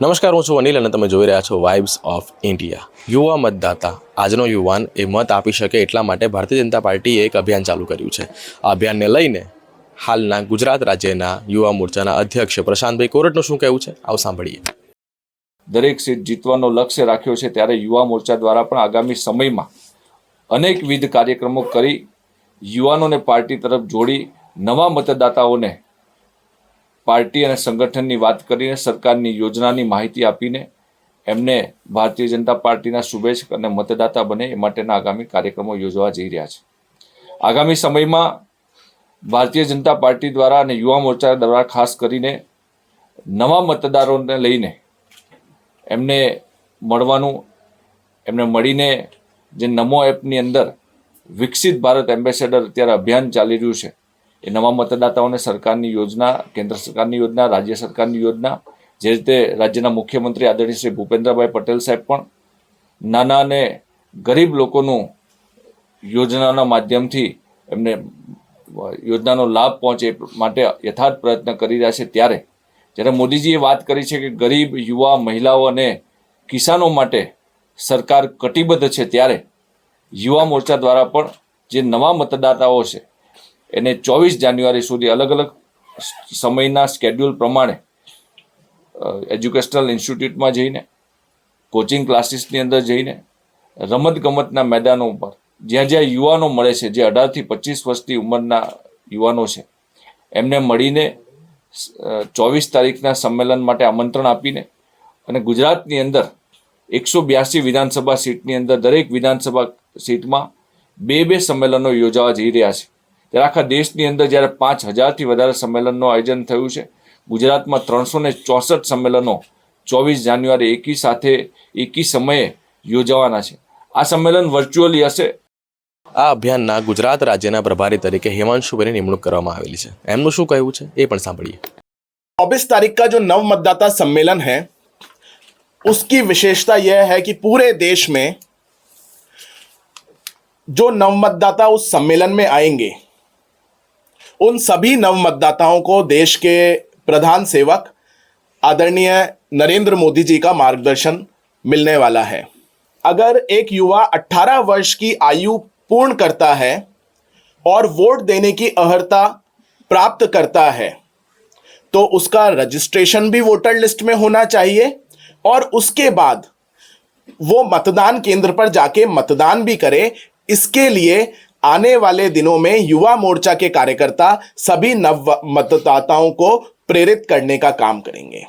નમસ્કાર, હું છું અનિલ અને તમે જોઈ રહ્યા છો વાઇબ્સ ઓફ ઇન્ડિયા યુવા મતદાતા, આજનો યુવાન એ મત આપી શકે એટલા માટે ભારતીય જનતા પાર્ટીએ એક અભિયાન ચાલુ કર્યું છે. આ અભિયાનને લઈને હાલના ગુજરાત રાજ્યના યુવા મોરચાના અધ્યક્ષ પ્રશાંતભાઈ કોરટનું શું કહેવું છે? આવું સાંભળીએ. દરેક સીટ જીતવાનો લક્ષ્ય રાખ્યો છે ત્યારે યુવા મોરચા દ્વારા પણ આગામી સમયમાં અનેકવિધ કાર્યક્રમો કરી યુવાનોને પાર્ટી તરફ જોડી નવા મતદાતાઓને પાર્ટી અને સંગઠનની વાત કરીને સરકારની યોજનાની માહિતી આપીને એમને ભારતીય જનતા પાર્ટીના શુભેચ્છક અને મતદાતા બને એ માટેના આગામી કાર્યક્રમો યોજવા જઈ રહ્યા છે. આગામી સમયમાં ભારતીય જનતા પાર્ટી દ્વારા અને યુવા મોરચા દ્વારા ખાસ કરીને નવા મતદારોને લઈને એમને મળવાનું, એમને મળીને જે નમો એપની અંદર વિકસિત ભારત એમ્બેસેડર અત્યારે અભિયાન ચાલી રહ્યું છે એ નવા મતદાતાઓને સરકારની યોજના, કેન્દ્ર સરકારની યોજના, રાજ્ય સરકારની યોજના, જે રીતે રાજ્યના મુખ્યમંત્રી આદરણીય શ્રી ભૂપેન્દ્રભાઈ પટેલ સાહેબ પણ નાના અને ગરીબ લોકોનું યોજનાના માધ્યમથી એમને યોજનાનો લાભ પહોંચે માટે યથાર્થ પ્રયત્ન કરી રહ્યા છે. ત્યારે જ્યારે મોદીજીએ વાત કરી છે કે ગરીબ યુવા મહિલાઓ અને કિસાનો માટે સરકાર કટિબદ્ધ છે, ત્યારે યુવા મોરચા દ્વારા પણ જે નવા મતદાતાઓ છે એને ચોવીસ જાન્યુઆરી સુધી અલગ અલગ સમયના સ્કેડ્યુલ પ્રમાણે એજ્યુકેશનલ ઇન્સ્ટિટ્યૂટમાં જઈને કોચિંગ ક્લાસીસની અંદર જઈને, રમતગમતના મેદાનો ઉપર, જ્યાં જ્યાં યુવાનો મળે છે, જે અઢારથી પચીસ વર્ષની ઉંમરના યુવાનો છે, એમને મળીને ચોવીસ તારીખના સંમેલન માટે આમંત્રણ આપીને અને ગુજરાતની અંદર એકસો બ્યાસી વિધાનસભા સીટની અંદર દરેક વિધાનસભા સીટમાં બે બે સંમેલનો યોજાવા જઈ રહ્યા છે. ત્યારે આખા દેશની અંદર જ્યારે પાંચ હજારથી વધારે સંમેલનનું આયોજન થયું છે ગુજરાતમાં ત્રણસો ને ચોસઠ સંમેલનો ચોવીસ જાન્યુઆરી એકી સાથે એકી સમયે યોજાવાના છે આ સંમેલન વર્ચ્યુઅલી હશે આ અભિયાનના ગુજરાત રાજ્યના પ્રભારી તરીકે હિમાંશુભાઈની નિમણૂક કરવામાં આવેલી છે એમનું શું કહેવું છે એ પણ સાંભળીએ चौबीस तारीख का जो नव मतदाता सम्मेलन है उसकी विशेषता यह है कि पूरे देश में जो नव मतदाता उस सम्मेलन में आएंगे उन सभी नव मतदाताओं को देश के प्रधान सेवक आदरणीय नरेंद्र मोदी जी का मार्गदर्शन मिलने वाला है। अगर एक युवा 18 वर्ष की आयु पूर्ण करता है और वोट देने की अहर्ता प्राप्त करता है तो उसका रजिस्ट्रेशन भी वोटर लिस्ट में होना चाहिए और उसके बाद वो मतदान केंद्र पर जाके मतदान भी करे। इसके लिए आने वाले दिनों में युवा मोर्चा के कार्यकर्ता सभी नव मतदाताओं को प्रेरित करने का काम करेंगे